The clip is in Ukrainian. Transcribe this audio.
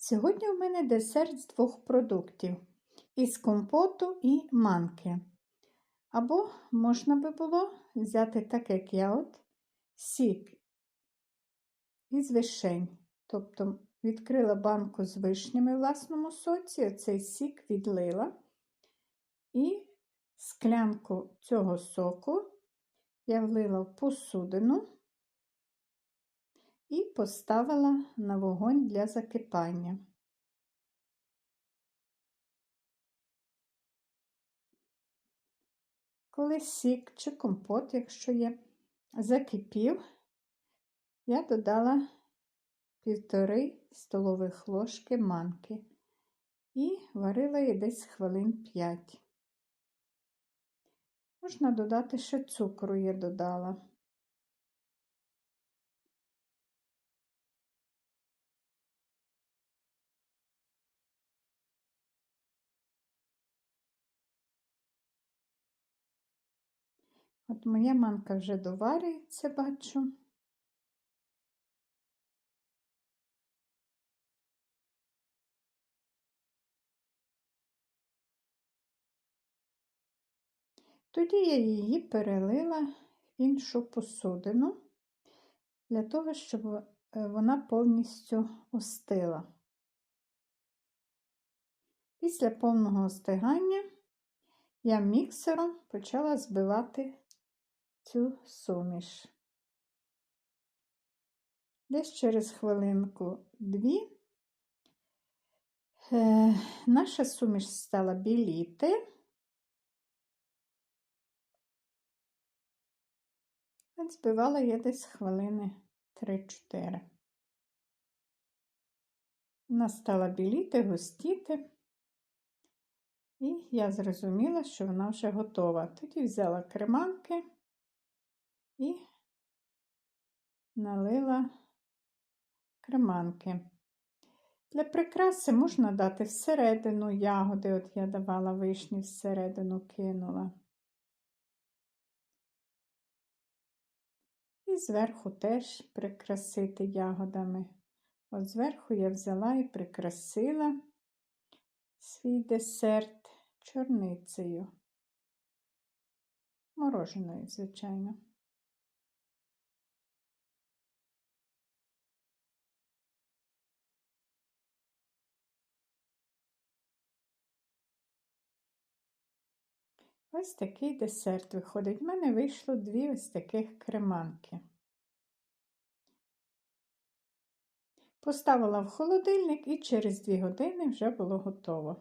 Сьогодні у мене десерт з двох продуктів із компоту і манки. Або можна би було взяти так, як я от, сік із вишень. Тобто відкрила банку з вишнями в власному соці, оцей сік відлила. І склянку цього соку я влила в посудину і поставила на вогонь для закипання. Коли сік чи компот, якщо є, закипів, я додала півтори столових ложки манки і варила її десь хвилин 5. Можна додати ще цукру я додала. От моя манка вже доварюється, бачу. Тоді я її перелила в іншу посудину для того, щоб е, вона повністю остила. Після повного остигання я міксером почала збивати цю суміш. Десь через хвилинку дві е, наша суміш стала біліти. Збивала я десь хвилини 3-4. Вона стала біліти, густіти, і я зрозуміла, що вона вже готова. Тоді взяла креманки і налила креманки. Для прикраси можна дати всередину ягоди, от я давала вишні всередину кинула. І зверху теж прикрасити ягодами. От зверху я взяла і прикрасила свій десерт чорницею. Мороженою, звичайно. Ось такий десерт виходить. У мене вийшло дві ось таких креманки. Поставила в холодильник і через 2 години вже було готово.